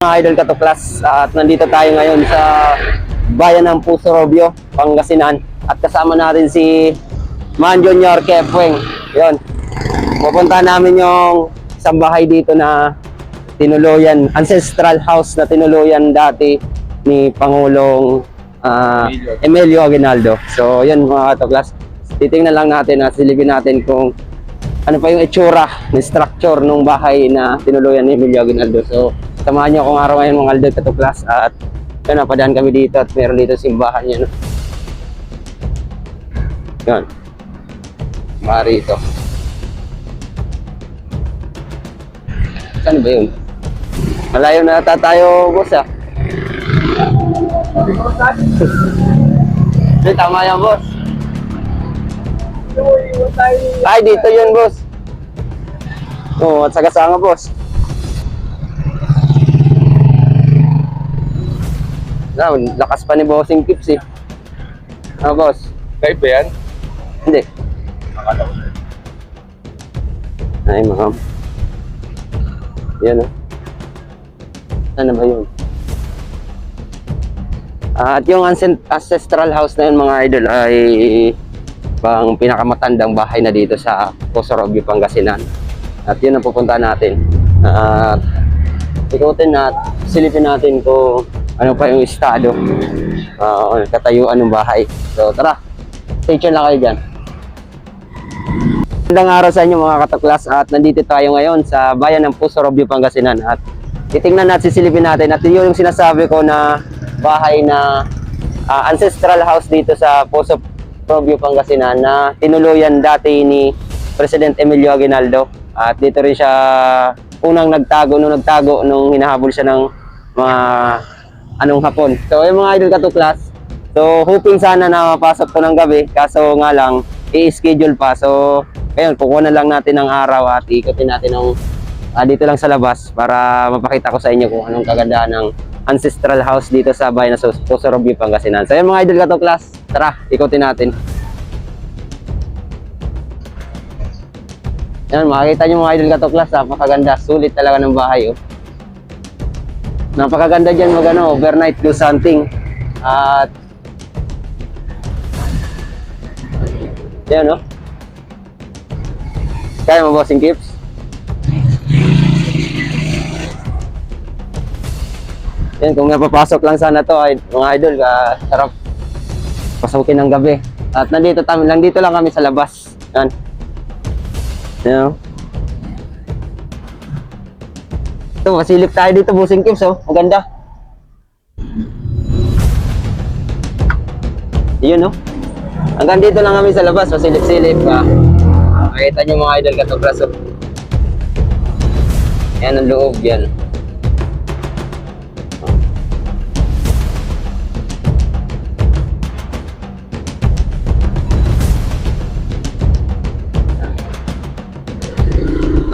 Mga idol katuklas at nandito tayo ngayon sa bayan ng Puso Robio, Pangasinan at kasama natin si Man Junior Kepweng. Yun. Pupunta namin yung isang bahay dito na tinuluyan, ancestral house na tinuluyan dati ni Pangulong ah, Emilio Aguinaldo. So, yun mga katuklas. Titingnan lang natin at silipin natin kung ano pa yung itsura ng structure ng bahay na tinuluyan ni Emilio Aguinaldo. So, samahan niyo akong araw ngayon mga Aldo Katuklas at yun, napadaan kami dito at meron dito simbahan. No? Yun. Mari ito. Saan ba yun? Malayo na ata tayo, boss ah. Hindi, tama yan, boss. Ay, dito yun, boss. Oo, at sagasanga, boss. Na, lakas pa ni Bossing Kips eh. Ah, boss. Live ba yan? Hindi. Ay, ma'am. Yan oh. Ano ba yun? Ah, at yung ancest- ancestral house na yun mga idol ay pang pinakamatandang bahay na dito sa Posorobio, Pangasinan. At yun ang pupuntahan natin. At ikutin at silipin natin kung ano pa yung estado, uh, katayuan ng bahay. So tara, stay tuned lang kayo dyan. Magandang araw sa inyo mga katuklas at nandito tayo ngayon sa bayan ng Puso Robio, Pangasinan. At titingnan natin, sisilipin natin. At yun yung sinasabi ko na bahay na ah, ancestral house dito sa Puso Robio, Pangasinan na tinuluyan dati ni President Emilio Aguinaldo. At dito rin siya unang nagtago nung nagtago nung hinahabol siya ng mga anong hapon. So yung mga idol katuklas, so hoping sana na mapasok to ng gabi kaso nga lang i-schedule pa. So ngayon kukuha na lang natin ng araw at ikutin natin ng ah, dito lang sa labas para mapakita ko sa inyo kung anong kagandahan ng ancestral house dito sa bayan ng Susorobio, Pangasinan. So yung mga idol katuklas, tara, ikutin natin. Yan, makikita nyo mga idol katuklas, napakaganda. Sulit talaga ng bahay, oh. Napakaganda dyan mag ano, overnight do something. At yan no. Kaya mo bossing kips? Yan, kung napapasok lang sana to ay mga idol, ka sarap pasukin ng gabi. At nandito kami, lang dito lang kami sa labas. Yan. Yan. oh. Ito, masilip tayo dito, busing kips, oh. Ang ganda. Yun, oh. Hanggang dito lang kami sa labas, masilip-silip. Ah. Makita nyo mga idol katubras, oh. Yan ang loob, yan.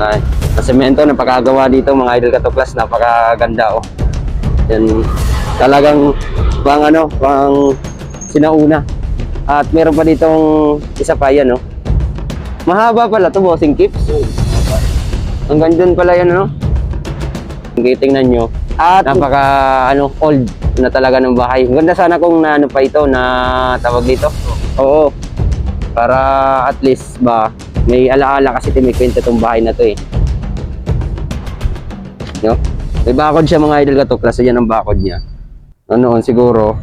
Ay, sa semento na pagkagawa dito mga idol katuklas, napakaganda oh. Yan, talagang pang ano, pang sinauna. At meron pa ditong isa pa yan oh. Mahaba pala to bossing kips. Hanggang dun pala yan ano. Kung tingnan nyo. At napaka ano, old na talaga ng bahay. Ganda sana kung na ano pa ito na tawag dito. Oo. Para at least ba may alaala kasi timikwento tong bahay na to eh. No? May bakod siya mga idol katuklas. Yan ang bakod niya. Ano siguro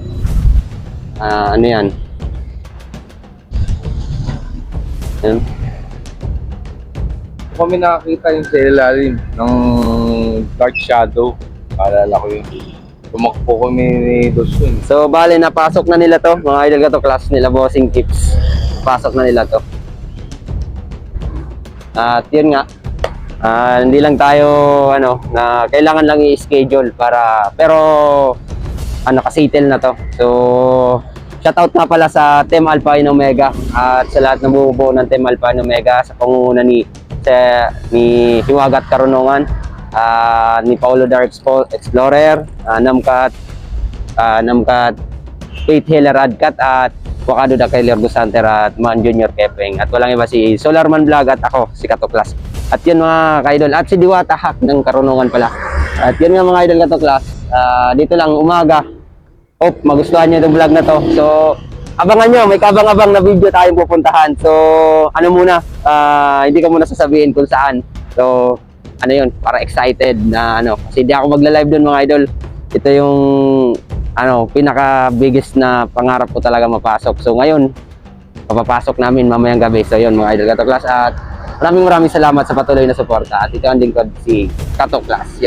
ah ano yan? Yan. Kami nakakita yung sa ilalim ng dark shadow. Alala ko yun. Tumakbo kami ni Dosun. So, bale, napasok na nila to. Mga idol ka to, class nila, bossing tips. Pasok na nila to. At yun nga, ah, hindi lang tayo, ano, na kailangan lang i-schedule para, pero, ano, kasettle na to. So, shoutout nga pala sa Team Alpha and Omega at sa lahat ng bumubuo ng Team Alpha and Omega sa pangunguna ni, sa, ni Hiwagat Karunungan, ah, ni Paulo Dark Expo- Explorer, ah, Namkat, uh, Namkat, Faith Healer Adkat at Wakado da kay Lerdo Santer at Man Junior Kepeng at walang iba si Solarman Vlog at ako si Katuklas. At yun mga kaidol at si Diwata Hack ng Karunungan pala. At yun nga mga idol ka to class. Ah, dito lang umaga. Hope magustuhan niyo itong vlog na to. So, abangan nyo, may kabang-abang na video tayong pupuntahan. So, ano muna, ah, hindi ko muna sasabihin kung saan. So, ano yun, para excited na ano. Kasi di ako magla-live doon mga idol. Ito yung, ano, pinaka biggest na pangarap ko talaga mapasok. So, ngayon, papapasok namin mamayang gabi. So, yun mga idol Kato Class. At maraming maraming salamat sa patuloy na suporta. At ito ang lingkod si Kato Class.